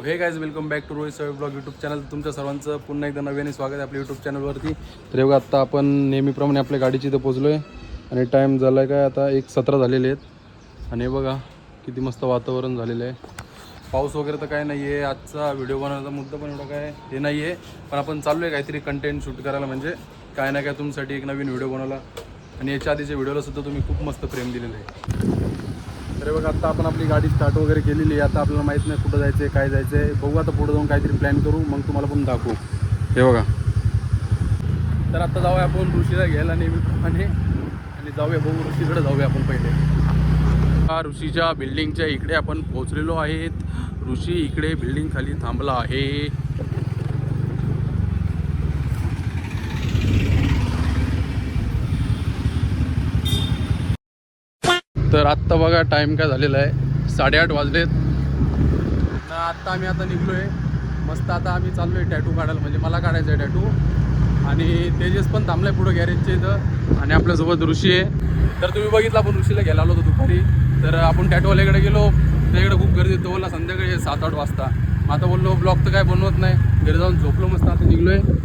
So hey guys welcome back to Rohit Save blog YouTube channel तुमच्या सर्वांचं पुन्हा एकदा नव्याने स्वागत आहे आपल्या यूट्यूब चॅनलवरती तर बघा आत्ता आपण नेहमीप्रमाणे आपल्या गाडीची इथं पोचलो आहे आणि टाईम झाला आहे काय आता एक सतरा झालेले आहेत. आणि बघा किती मस्त वातावरण झालेलं आहे. पाऊस वगैरे तर काय नाही आहे आजचा व्हिडिओ बनवण्याचा मुद्दा पण एवढा काय हे नाही आहे पण आपण चाललो आहे काहीतरी कंटेंट शूट करायला म्हणजे काय ना काय तुमच्यासाठी एक नवीन व्हिडिओ बनवला. आणि याच्या आधीच्या व्हिडिओला सुद्धा तुम्ही खूप मस्त प्रेम दिलेलं आहे. तर बघा आता आपण आपली गाडी स्टार्ट वगैरे केलेली आहे. आता आपल्याला माहीत नाही कुठं जायचं आहे काय जायचं आहे बघू आता पुढे जाऊन काहीतरी प्लॅन करू. मग तुम्हाला पण दाखवू. हे बघा. तर आता जाऊया आपण ऋषीला घ्यायला नेहमीप्रमाणे आणि जाऊया बघू ऋषीकडे जाऊया आपण पहिले. हा ऋषीच्या बिल्डिंगच्या इकडे आपण पोहोचलेलो आहेत. ऋषी इकडे बिल्डिंग खाली थांबला आहे. तर आत्ता बघा टाईम काय झालेला आहे. साडेआठ वाजलेत. ना आत्ता आम्ही आता निघलो आहे मस्त आता आम्ही चाललो आहे टॅटू काढायला. म्हणजे मला काढायचं आहे टॅटू आणि तेजस पण थांबलाय पुढं गॅरेजच्या इथं. आणि आपल्यासोबत ऋषी आहे. तर तुम्ही बघितलं आपण ऋषीला घ्यायला आलो होतो दुपारी. तर आपण टॅटूवाल्याकडे गेलो. त्याच्याकडे खूप गर्दी तो बोलला संध्याकाळी सात आठ वाजता. मग आता बोललो ब्लॉग तर काय बनवत नाही. घरी जाऊन झोपलो मस्त. आता निघलो आहे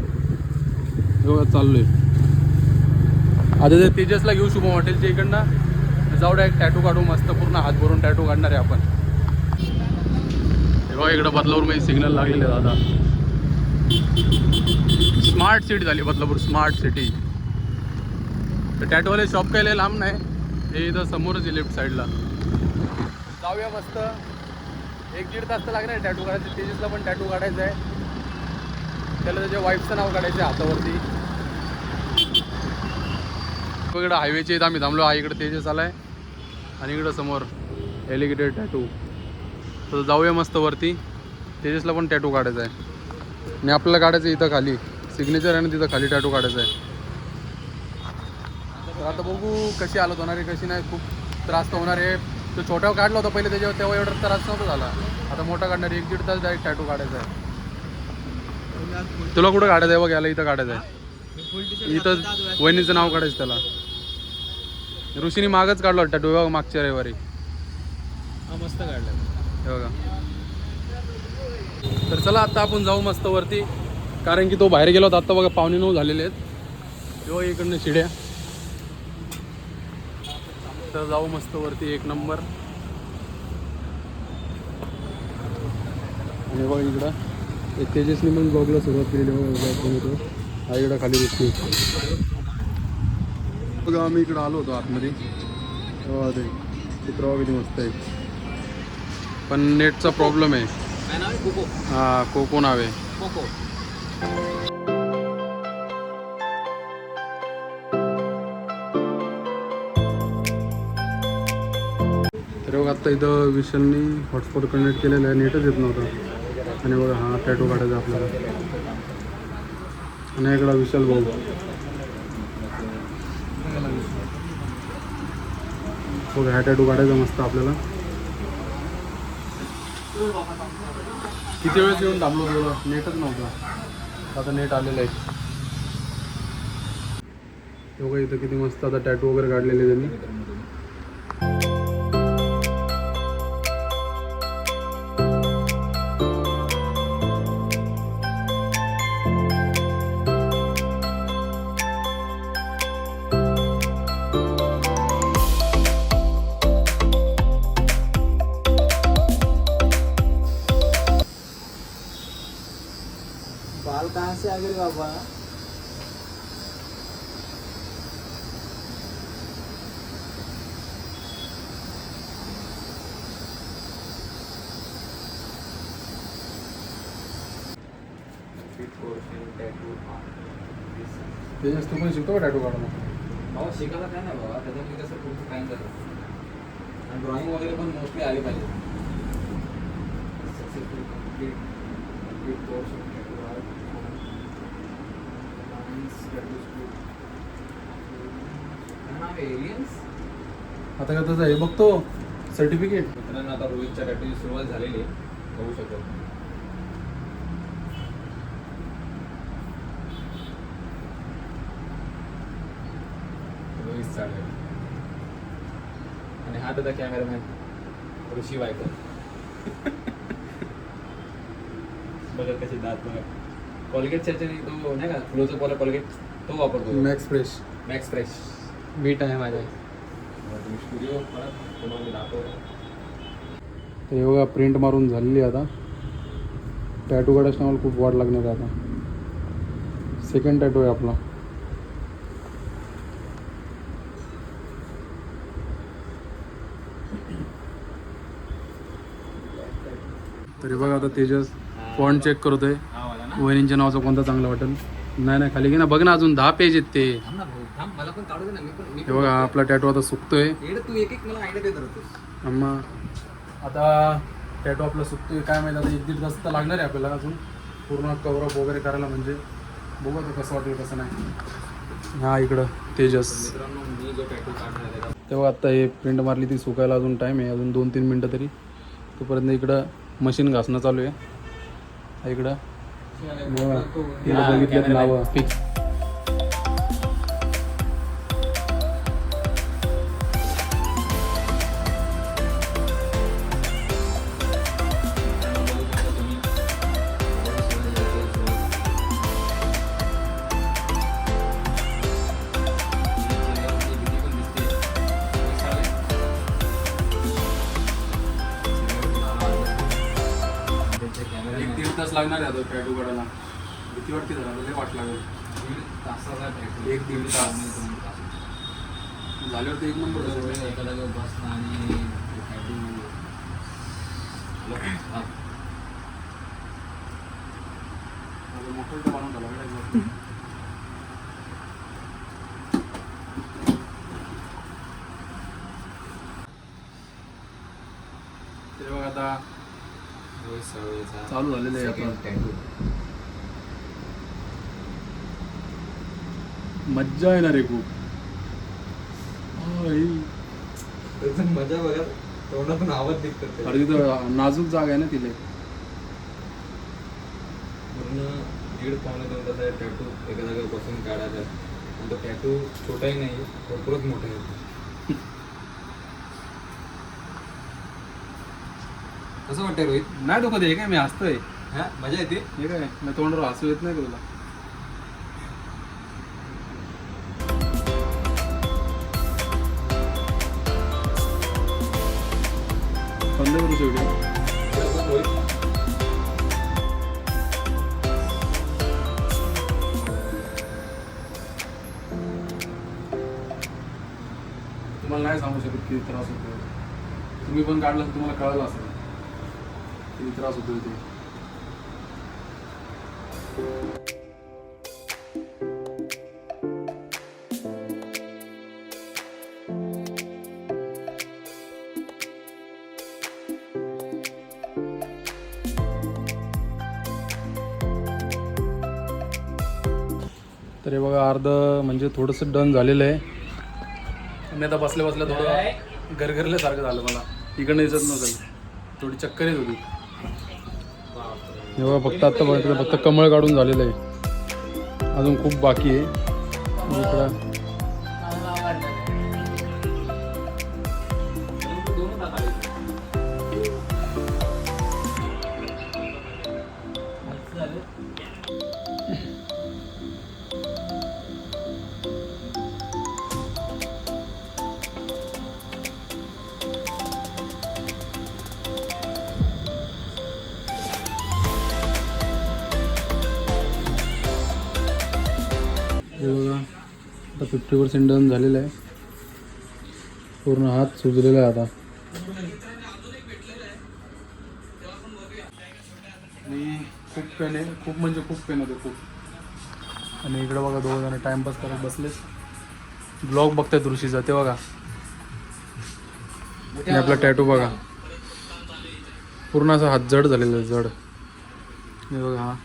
चाललो आहे आता ते तेजसला घेऊ शुभम हॉटेलच्या इकडनं. जाऊ एक टॅटू काढू मस्त पूर्ण हात भरून टॅटू काढणार आहे आपण. हे बघा इकडं बदलापूर मी सिग्नल लागलेले दादा. स्मार्ट सिटी झाली बदलापूर स्मार्ट सिटी तर टॅटूवाले शॉप काही लय लांब नाही. हे इथं समोरच आहे लेफ्ट साईडला जाऊया मस्त. एक दीड तास तर लागणार आहे टॅटू काढायचं तेजसला पण टॅटू काढायचं आहे. त्याला त्याच्या वाईफचं नाव काढायचं आहे हातावरती. इकडं हायवेच्या इथं आम्ही थांबलो. हा इकडं तेजस आलाय. आणि इकडं समोर एलिगेटेड टॅटू तर जाऊया मस्त वरती. तेजसला पण टॅटू काढायचा आहे. आणि आपल्याला काढायचं इथं खाली. सिग्नेचर आहे ना तिथं खाली टॅटू काढायचा आहे. तर आता बघू कशी हालत होणार आहे कशी नाही. खूप त्रास तर होणार आहे. तो छोट्यावर काढला होता पहिले त्याच्यावर तेव्हा एवढा त्रास नव्हता झाला. आता मोठा काढणार आहे. एक दीड तास डायरेक्ट टॅटू काढायचा आहे. तुला कुठं काढायचं आहे? बघ याला इथं काढायचं आहे. इथं वहिनीचं नाव काढायचं त्याला. ऋषीने मागच काढला होता टॅटू बघा मागच्या रविवारी. मस्त काढलं. हे बघा. तर चला आता आपण जाऊ मस्त वरती. कारण की तो बाहेर गेला होता. आता बघा पावणे नऊ झालेले आहेत. तेव्हा इकडनं शिड्या. तर जाऊ मस्त वरती एक नंबर. आणि बघा इकडं. एक तेजसने पण ब्लॉगला सुरुवात केलेली आहे. बघा. हा इकडं खाली दिसते बघा आम्ही इकडं आलो होतो आतमध्ये. ते चित्र किती मस्त आहे पण नेटचा प्रॉब्लेम आहे. हा कोको नाव आहे. बघा आत्ता इथं विशालनी हॉटस्पॉट कनेक्ट केलेलं आहे. नेटच येत नव्हतं. आणि बघा हा टॅटो काढायचा आपल्याला. आणि इकडा विशाल भाऊ. बघा हा टॅटो काढायचा मस्त आपल्याला. किती वेळेस येऊन थांबलो तेवढं नेटच नव्हतं. आता नेट आलेलं आहे. हे बघा इथं किती मस्त आता टॅटू वगैरे काढलेले त्यांनी. बाबा। ते जास्त पण शिकतो का टॅटू काढणं भाऊ शिकायला काय नाही बाबा त्याच्यात मी कसं जातं आणि ड्रॉइंग वगैरे पण मोस्टली आली पाहिजे. सक्सेसफुल कंप्लीट कंप्लीट कोर्स आता का तसं हे बघतो. सर्टिफिकेट मित्रांनो आता रोहितच्या टॅटूची सुरुवात झालेली आहे. बघू शकतो. रोहित चालेल आणि हा त्याचा कॅमेरामॅन ऋषी वायकर. बघा कसे दात बघा कॉलगेटच्या तो नाही का फ्लोचा पॉला कॉलगेट तो वापरतो. मॅक्स फ्रेश मॅक्स फ्रेश मीठ आहे माझ्या. स्टुडिओ हे बघा प्रिंट मारून झालेली आता. टॅटू काढायची आम्हाला खूप वाट लागणार आहे आता. सेकंड टॅटू आहे आपला. तरी बघा आता तेजस फॉन्ट चेक करतोय. वहिनींच्या नावाचं कोणतं चांगलं वाटेल? नाही नाही खाली घे ना. बघ ना अजून दहा पेज आहेत ते. हे बघा आपला टॅटू आता सुकतोय. अम्मा आता टॅटू आपलं सुकतोय. काय माहिती आता एक दीड तास तर लागणार आहे आपल्याला अजून. पूर्ण कवरअप वगैरे करायला म्हणजे. बघू आता कसं वाटेल कसं नाही. हा इकडं. तेजस. तेव्हा आता हे प्रिंट मारली ती सुकायला अजून टाईम आहे. अजून दोन तीन मिनटं तरी. तोपर्यंत इकडं मशीन घासणं चालू आहे. इकडं. तिला बघितलं नावं. फिक्स लागणार आहे आता टॅटू काढायला? भीती वाटते जरा लय वाट लागेल. एक दीड तास. झाल्यावर ते एक नंबर मोठं बनवून झालं ते बघ आता चालू झालेलं आहे आता. मज्जा येणार आहे खूप. मजा बघा तोंडातून आवाज निघतात अरे तिथं नाजूक जागा आहे ना तिथे. पूर्ण दीड पावणे दोन तास टॅटू एका जागेवर बसून काढायचा. आणि तो टॅटू छोटाही नाही भरपूरच मोठा आहे. कसं वाटतंय रोहित? नाही डोकं हे काय मी हसतोय. हा मजा येते? हे काय मी तोंडावर हसू येत नाही का तुला? बंद करू शेवटी. तुम्हाला नाही सांगू शकत किती त्रास होतो तुम्ही पण काढला तर तुम्हाला कळालं असेल. किती त्रास होतो ते तर हे बघा अर्ध म्हणजे थोडंसं डन झालेलं आहे. मी आता बसल्या बसल्या थोडं गरगरल्यासारखं झालं मला. इकडनं दिसत नसेल थोडी चक्कर येत होती. एवढं फक्त आता बघितलं फक्त कमळ काढून झालेलं आहे. अजून खूप बाकी आहे. इकडं हे बघा. आता फिफ्टी पर्सेंट डन झालेलं आहे. पूर्ण हात सुजलेला आहे आता. आणि खूप पेन आहे. खूप म्हणजे खूप पेन होते खूप. आणि इकडे बघा दोघं जण टाइमपास करत बसलेत. ब्लॉग बघतायत ऋषीचा ते बघा. आणि आपला टॅटू बघा. पूर्ण असा हात जड झालेला आहे जड. हे बघा हा.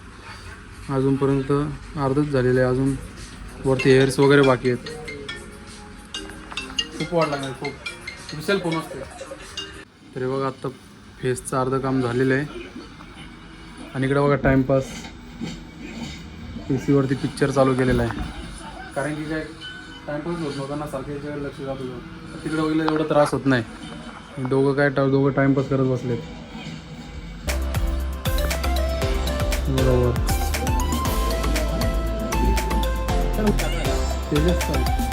अजूनपर्यंत अर्धच झालेलं आहे अजून. वरती हेअर्स वगैरे बाकी आहेत. खूप लागणार खूप. दिसेल फोन असते? तरी बघा आत्ता फेसचं अर्ध काम झालेलं आहे. आणि इकडे बघा टाइमपास ए सीवरती पिक्चर चालू केलेला आहे. कारण की काय टाइमपास होत नव्हता ना सारखं याच्याकडे लक्ष जात होतं. तिकडे बघितलं एवढा त्रास होत नाही. दोघं काय दोघं टाइमपास करत बसलेत. बरोबर. तेजस का?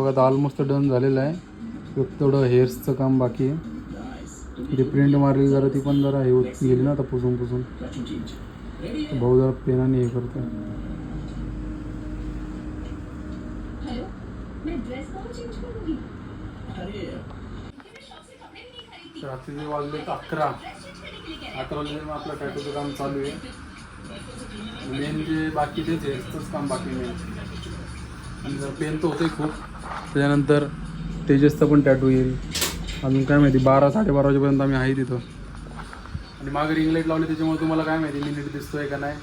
बघा आता ऑलमोस्ट डन झालेलं आहे. फक्त थोडं हेअर्सचं काम बाकी आहे. ती प्रिंट मारली जरा ती पण जरा हे होत गेली ना आता पुसून पुसून. भाऊ जरा पेनाने हे करतो हेलो मैं ड्रेस कौन चेंज करूंगी मैं शॉप से कपड़े भी नहीं खरीदती रात्री वाजले अकरा. लिए क्या अकरा वाजले मग आपलं टॅटूचं काम चालू आहे. मेन जे बाकी तेच हेअर्सचंच काम बाकी मेन आणि जर पेन तर होतंय खूप. त्याच्यानंतर तेजसचा पण टॅटू येईल. अजून काय माहिती बारा साडेबारा वाजेपर्यंत आम्ही आहे तिथं. आणि मागे रिंग लाइट लावली त्याच्यामुळे तुम्हाला काय माहिती मी नीट दिसतोय का नाही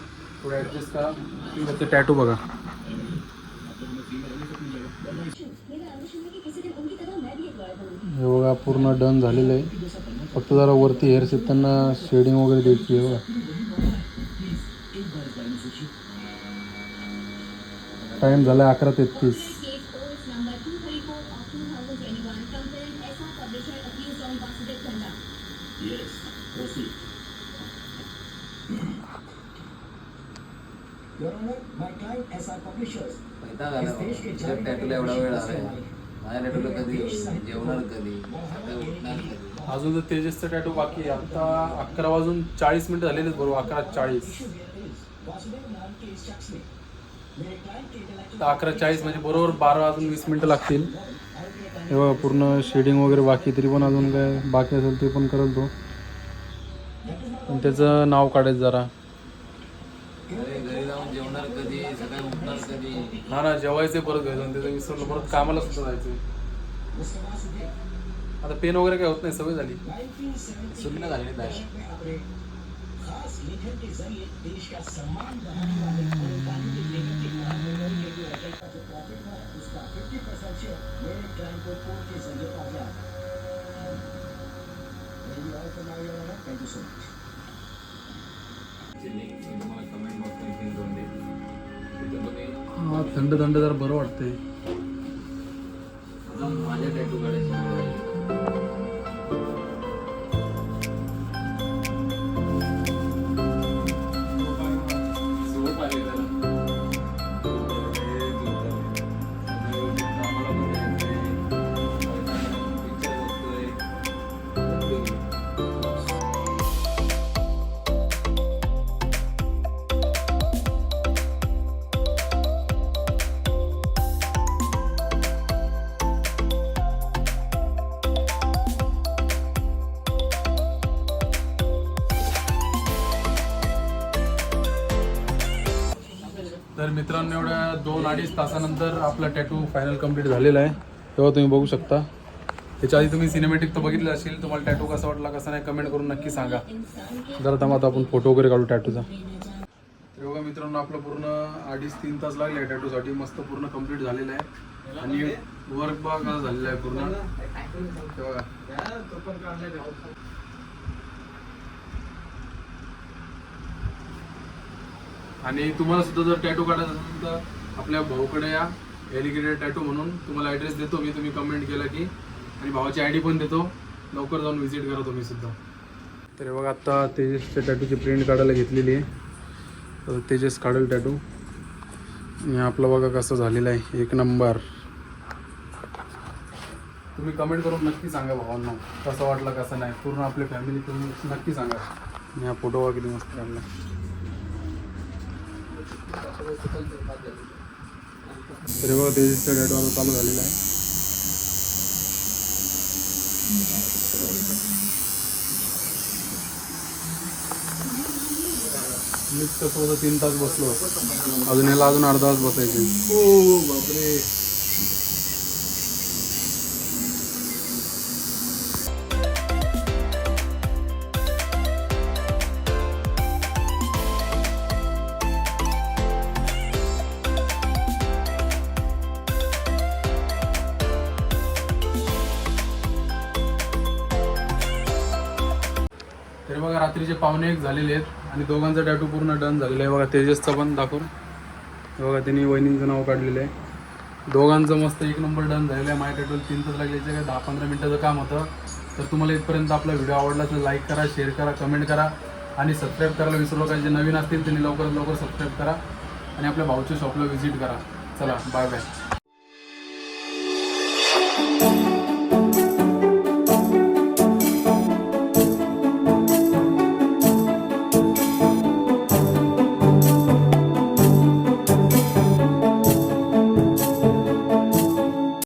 थोडं ॲडजस्ट करा. तुम्ही टॅटू बघा. हे बघा पूर्ण डन झालेलं आहे. फक्त जरा वरती हेअर्स आहेत त्यांना शेडिंग वगैरे द्यायची आहे बघा. टाईम झाला आहे अकरा तेहतीस. एवढा वेळ आलाय माझ्या टॅटूला कधी जेवणार कधी? सकाळी उठणार कधी? अजून तर तेजसचं टॅटू बाकी आहे. आता अकरा वाजून चाळीस मिनिटं झालेलेच बरोबर अकरा चाळीस. तर अकरा चाळीस म्हणजे बरोबर बारा वाजून वीस मिनिटं लागतील. हे बघा पूर्ण शेडिंग वगैरे बाकी तरी पण अजून काय बाकी असेल ते पण करेल तो. पण त्याचं नाव काढायचं जरा. जेवणार कधी सकाळी उठणार कधी? हा ना जेवायचं परत जाऊन त्याचं विसरलं परत कामाला सुद्धा जायचं आता पेन वगैरे काय होत नाही सवय झाली. सुन्न झाली नाही तुम्हाला कमेंट बॉक्समध्ये पिन करून देईल तिथं तुम्ही हा थंड थंड जरा बरं वाटतंय. तर मित्रांनो एवढ्या दोन अडीच तासानंतर आपला टॅटू फायनल कंप्लीट झालेला आहे. तेव्हा तुम्ही बघू शकता. त्याच्या आधी तुम्ही सिनेमॅटिक तर बघितलं असेल तुम्हाला टॅटू कसा वाटला कसा नाही कमेंट करून नक्की सांगा. जरा थांबा आता आपण फोटो वगैरे काढू टॅटूचा तर बघा मित्रांनो आपलं पूर्ण अडीच तीन तास लागले आहे टॅटूसाठी मस्त पूर्ण कंप्लीट झालेलं आहे. आणि वर्क बघा झालेला आहे पूर्ण. आणि तुम्हाला सुद्धा जर टॅटू काढायचा असेल तर आपल्या भाऊकडे या. एलिगेटेड टॅटू म्हणून. तुम्हाला ॲड्रेस देतो मी. तुम्ही कमेंट केला की. आणि भावाची आय डी पण देतो. लवकर जाऊन व्हिजिट करा तुम्ही सुद्धा. तर बघा आत्ता तेजसच्या टॅटूची प्रिंट काढायला घेतलेली आहे. तर तेजस काढेल टॅटू आणि आपलं बघा कसं झालेलं आहे. एक नंबर तुम्ही कमेंट करून नक्की सांगा भावांना. कसं वाटलं कसं नाही. पूर्ण आपल्या फॅमिली तुम्ही नक्की सांगा. आणि हा फोटो वगैरे मस्त काढला. तरी बघा तेजसचा डेट आता चालू झालेला आहे. मी कसं होतं तीन तास बसलो. अजून याला अजून अर्धा तास बसायचे हो, हो बापरे. पाहुणे पावणे एक झालेले आहेत आणि दोघांचा टॅटू पूर्ण डन झालेला आहे. बघा तेजसचा पण दाखवून. बघा त्यांनी वहिनींचं नाव काढलेलं आहे. दोघांचं मस्त एक नंबर डन झालेलं आहे. माय टॅटूला तीन तास लागल्याचं काय दहा पंधरा मिनटाचं काम होतं. तर तुम्हाला इथपर्यंत आपला व्हिडिओ आवडला तर लाईक करा शेअर करा कमेंट करा. आणि सबस्क्राईब करायला विसरू नका. जे नवीन असतील त्यांनी लवकरात लवकर सबस्क्राईब करा. आणि आपल्या भाऊच्या शॉपला व्हिजिट करा. चला बाय बाय